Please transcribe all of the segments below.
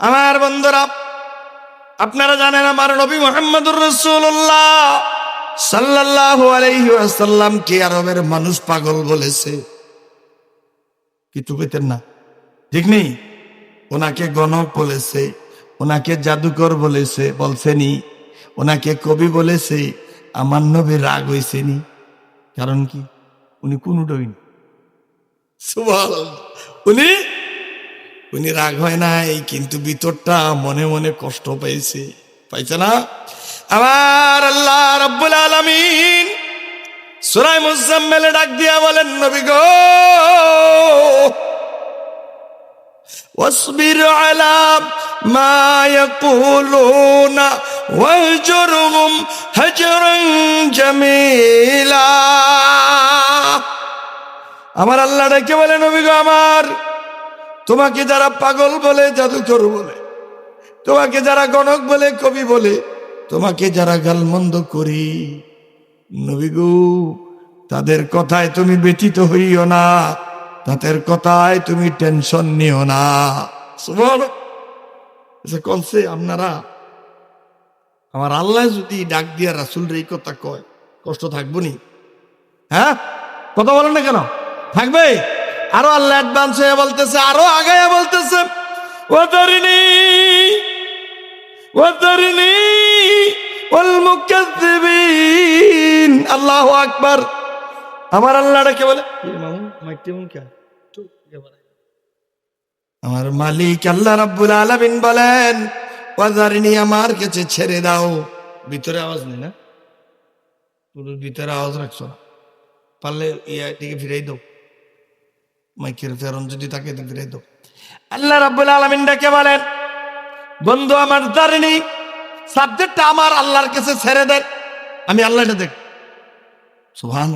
আমার বন্ধুরা, আপনারা জানেন আমার নবী মোহাম্মদুর রসুল্লাহ সাল্লাহ আলাইহি আসাল্লাম কে আরবের মানুষ পাগল বলেছে? কিছু পেতেন না? ঠিক নেই? ওনাকে গণক বলেছে, ওনাকে জাদুকর বলেছে বলছেনি ওনাকে কবি বলেছে, আমার নবী রাগ হয়েছেনি কারণ কি? উনি কোন ডইনি উনি উনি রাগ হয় নাই কিন্তু ভিতরটা মনে মনে কষ্ট পেয়েছে পাইছে না আমার আল্লাহ রব্বুল আলামিন সুরাই মুজাম্মেলে ডাক দিয়া বলেন নবী গো واصبر على ما يقولون واهجرهم هجرا جميلا আমার আল্লাহ ডেকে বলে নবী গো আমার তোমাকে যারা পাগল বলে জাদুকর বলে তোমাকে যারা গণক বলে কবি বলে তোমাকে যারা গালমন্দ করি নবী গো তাদের কথায় তুমি ব্যতীত হইও না তাদের কথায় তুমি টেনশন নিও না। আচ্ছা, কলসে আপনারা? আমার আল্লাহ যদি ডাক দিয়া রাসুল এই কথা কয় কষ্ট থাকব নি? হ্যাঁ? কথা বলেন না কেন? থাকবে? আরও আল্লাহ অ্যাডভান্স হয়ে বলতেছে আরও আগায় বলতেছে। ও তরিনি ও মুকাজ্জিবিন আল্লাহু আকবার। আমার আল্লাহ ডাকে বলে আমার মালিক আল্লাহ রাব্বুল আলামিন বলেন ওয়াজারিনি আমার কাছে ছেড়ে দাও। ভিতরে আওয়াজ নেই না? পুরো ভিতরে আওয়াজ রাখছো না? পারলে ইয়া দিকে ফিরাই দাও। মাইকের ফেরন যদি তাকে তো ফিরাই দাও আল্লাহ রাব্বুল আলামিন ডাকে বলেন, বন্ধু আমার দারিনি সাবজেক্টটা আমার, আল্লাহর কাছে ছেড়ে দেন আমি আল্লাহটা দেখ। সুবহান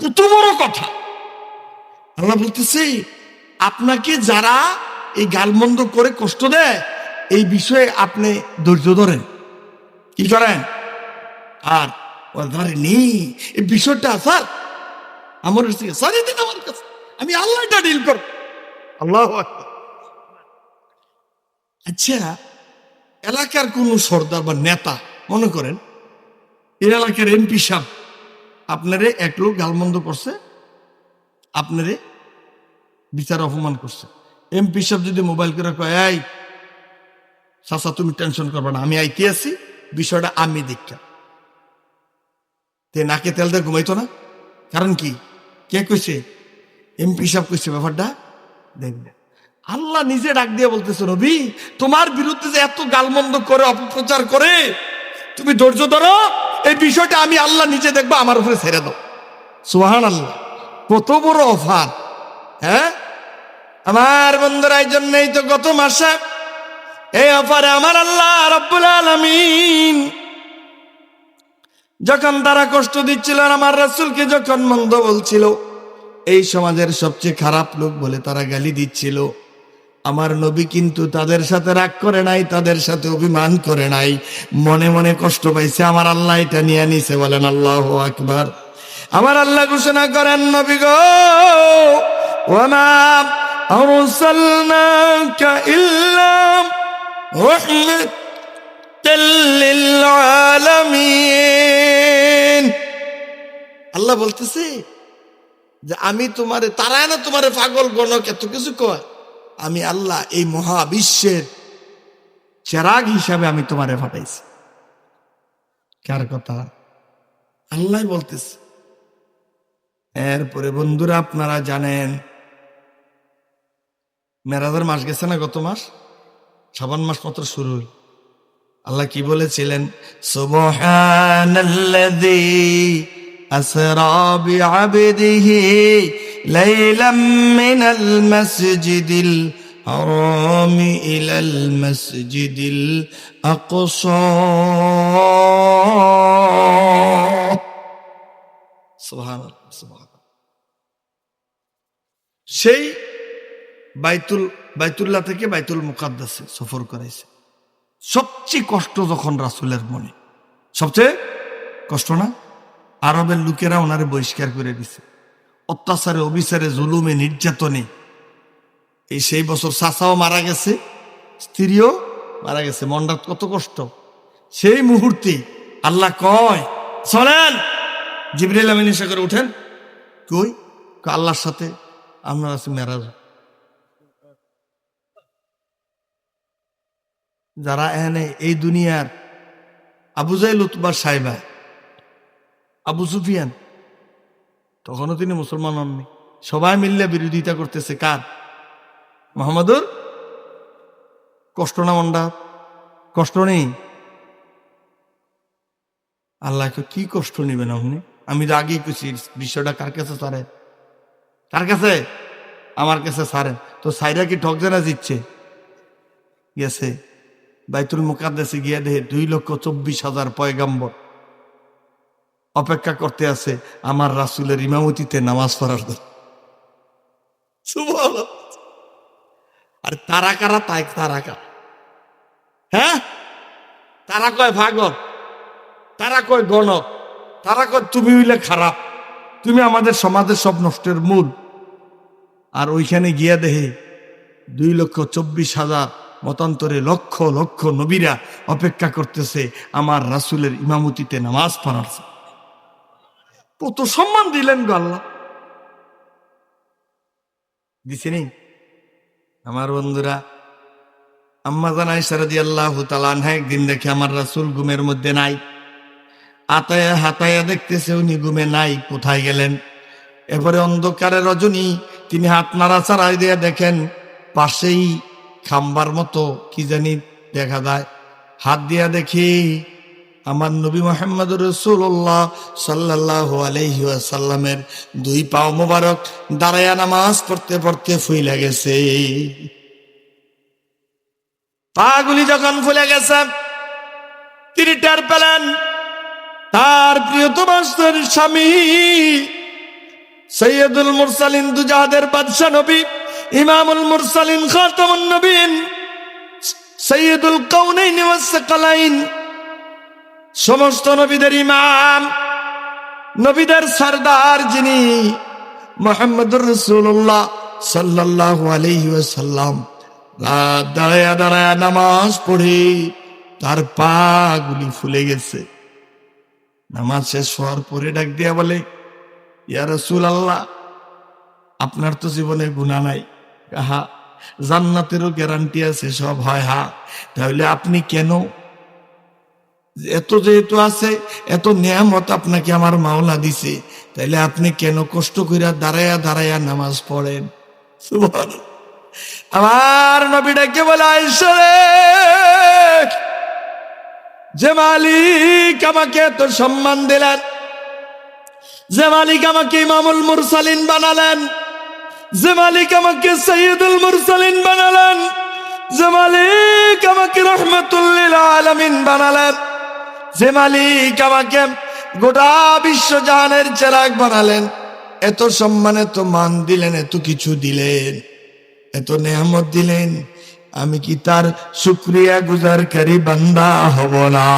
কত বড় কথা। আল্লাহ বলতেছি, আপনাকে যারা এই গালমন্দ করে কষ্ট দেয়, এই বিষয়ে আপনি ধৈর্য ধরেন। কি করেন? আর ধরেনি এই বিষয়টা, স্যার, আমার কাছে সারিয়ে দিন আমার কাছে। আমি আল্লাহটা ডিল করব। আল্লাহ আচ্ছা এলাকার কোন সর্দার বা নেতা মনে করেন এই এলাকার এমপি সাহেব আপনারে এক লোক গালমন্দ করছে আপনারে বিচার অপমান করছে। এমপি সাহেব যদি মোবাইল করে কয় এই চাচা তুমি টেনশন করবে না আমি আইতে আছি বিষয়টা আমি দেখা তে নাকে তেল দিয়ে ঘুমাইতো না। কারণ কি? কে কইছে? এমপি সাহেব কইছে, ব্যাপারটা দেখবে আল্লাহ নিজে ডাক দিয়ে বলতেছে, রবি, তোমার বিরুদ্ধে যে এত গালমন্দ করে, অপপ্রচার করে, তুমি ধৈর্য ধরো, এই বিষয়টা আমি আল্লাহ নিজে দেখব, আমার উপরে ছেড়ে দাও। সুহান আল্লাহ কত বড় অফার হ্যাঁ? আমার বন্ধুরা, এই জন্যই তো গত মাসে এই অফারে আমার আল্লাহ রব্বুল আলমিন যখন তারা কষ্ট দিচ্ছিল আমার রাসুলকে যখন মন্দ বলছিল এই সমাজের সবচেয়ে খারাপ লোক বলে তারা গালি দিচ্ছিল আমার নবী কিন্তু তাদের সাথে রাগ করে নাই তাদের সাথে অভিমান করে নাই মনে মনে কষ্ট পাইছে আমার আল্লাহ এটা নিয়ে নিছে বলেন আল্লাহ আকবার আমার আল্লাহ ঘোষণা করেন নবী গো ওমা أرسلناك إلا رحمة للعالمين আল্লাহ বলতেছে যে আমি তোমারে তারায় না তোমারে পাগল গণক এত কিছু কয়? আমি আল্লাহ এই মহাবিশ্বের চেরাগ হিসাবে আমি তোমারে পাঠাইছি। কার কথা? আল্লাহ বলতেছে। এরপরে বন্ধুরা আপনারা জানেন, মেরাজের মাস গেছে না গত মাস? সাবান মাস মাত্র শুরু। আল্লাহ কি বলেছিলেন? সুবহানাল্লাযী আসরা বিআবদিহি লাইলাম মিনাল মাসজিদিল হারাম ইলাল মাসজিদিল আকসা সুবহানাল্লাহ সুবহানাল্লাহ সেই বাইতুল, বাইতুল্লাহ থেকে বাইতুল মুকাদ্দাসে সফর করাইছে। সবচেয়ে কষ্ট যখন রাসুলের মনে। সবচেয়ে কষ্ট না? আরবের লোকেরা ওনারে বহিষ্কার করে দিছে। অত্যাচারে, অবিচারে, জুলুমে, নির্যাতনে। এই সেই বছর চাচাও মারা গেছে, স্ত্রীও মারা গেছে। মনটা কত কষ্ট। সেই মুহূর্তে আল্লাহ কয় চলেন জিবরিল আমিন এসে করে উঠেন। কই? আল্লাহর সাথে আপনার আছে মেরাজ। যারা এনে এই দুনিয়ার আবু জাইল উতবার সাহেবা আবু সুফিয়ান। তখনও তিনি মুসলমান হননি। সবাই মিললে বিরোধিতা করতেছে কার? মোহাম্মদুর? কষ্ট না কষ্ট নেই? আল্লাহকে কি কষ্ট নেবেন আপনি? আমি তো আগেই কুছি বিষয়টা কার কাছে সারে কার কাছে? আমার কাছে সারে তো সাইরা কি ঠক জানা দিচ্ছে গেছে। বাইতুল মুকাদ্দাসে গিয়ে দেখে দুই লক্ষ চব্বিশ হাজার পয়গাম্বর। অপেক্ষা করতে আছে আমার রাসুলের ইমামতিতে নামাজ পড়ার জন্য। আর তারা কারা? তাই তারা কারা? হ্যাঁ? তারা কয় ভাগত তারা কয় গণক? তারা কয় তুমি হইলে খারাপ। তুমি আমাদের সমাজের সব নষ্টের মূল। আর ওইখানে গিয়া দেহে দুই লক্ষ চব্বিশ হাজার মতান্তরে লক্ষ লক্ষ নবীরা অপেক্ষা করতেছে আমার রাসুলের ইমামতিতে নামাজ পড়ার। কত সম্মান দিলেন গো আল্লাহ। দিছেনি? আমার বন্ধুরা, আম্মা জানাই সারাদি আল্লাহ তালানহা একদিন দেখে আমার রাসুল ঘুমের মধ্যে নাই। আতায়া হাতায়া দেখতেছে উনি ঘুমে নাই, কোথায় গেলেন? এরপরে অন্ধকারে রজনী, তিনি হাত নাড়া নাড়াচাড়াই দিয়ে দেখেন, পাশেই খাম্বার মতো, কি জানি দেখা যায়। হাত দিয়া দেখি আমার নবী মোহাম্মদ রসুল্লাহ সাল্লাহ আলহিসাল্লামের দুই পাও মোবারক দাঁড়ায়া নামাজ পড়তে পড়তে ফুইলা গেছে। পাগুলি যখন ফুলে গেছে তিনি টের পেলেন তার প্রিয়তমার স্বামী সৈয়দুল মুরসালিন দুজাহাদের বাদশাহ নবী, ইমামুল মুরসালিন খাতামুন নবীন, সৈয়দুল কৌনাইন ওয়াসসাকালাইন সমস্ত নবীদের ইমাম, নবীদের সরদার যিনি মোহাম্মদুর রসুল্লাহ সাল্লাল্লাহু আলাইহি ওয়াসাল্লাম। রাত দাঁড়ায়া দাঁড়ায়া নামাজ পড়ে, তার পা গুলি ফুলে গেছে। নামাজ শেষ হওয়ার পরে ডাক দিয়া বলে, ইয়া রসুল আল্লাহ আপনার তো জীবনে গুণা নাই। হা জান্নাতেরও গ্যারান্টি আছে, সব হয়, হা। তাহলে আপনি কেন এত যেহেতু আছে, এত নিয়ামত আপনাকে আমার মাওলা দিছে, তাইলে আপনি কেন কষ্ট করিয়া দাঁড়ায়া দাঁড়ায়া নামাজ পড়েন। আমার নবীটাকে বলে আইসরে যে মালিক আমাকে এত সম্মান দিলেন, যে মালিক আমাকে ইমামুল মুরসালিন বানালেন, যে মালিক আমাকে সৈয়দুল মুরসালিন বানালেন, যে মালিক আমাকে রহমতুল্লিল আলমিন বানালেন যে মালিক আমাকে গোটা বিশ্ব জাহানের চেরাক বানালেন, এত সম্মানে তো মান দিলেন, এত কিছু দিলেন, এত নেহামত দিলেন, আমি কি তার শুক্রিয়া গুজারকারী বান্দা হব না?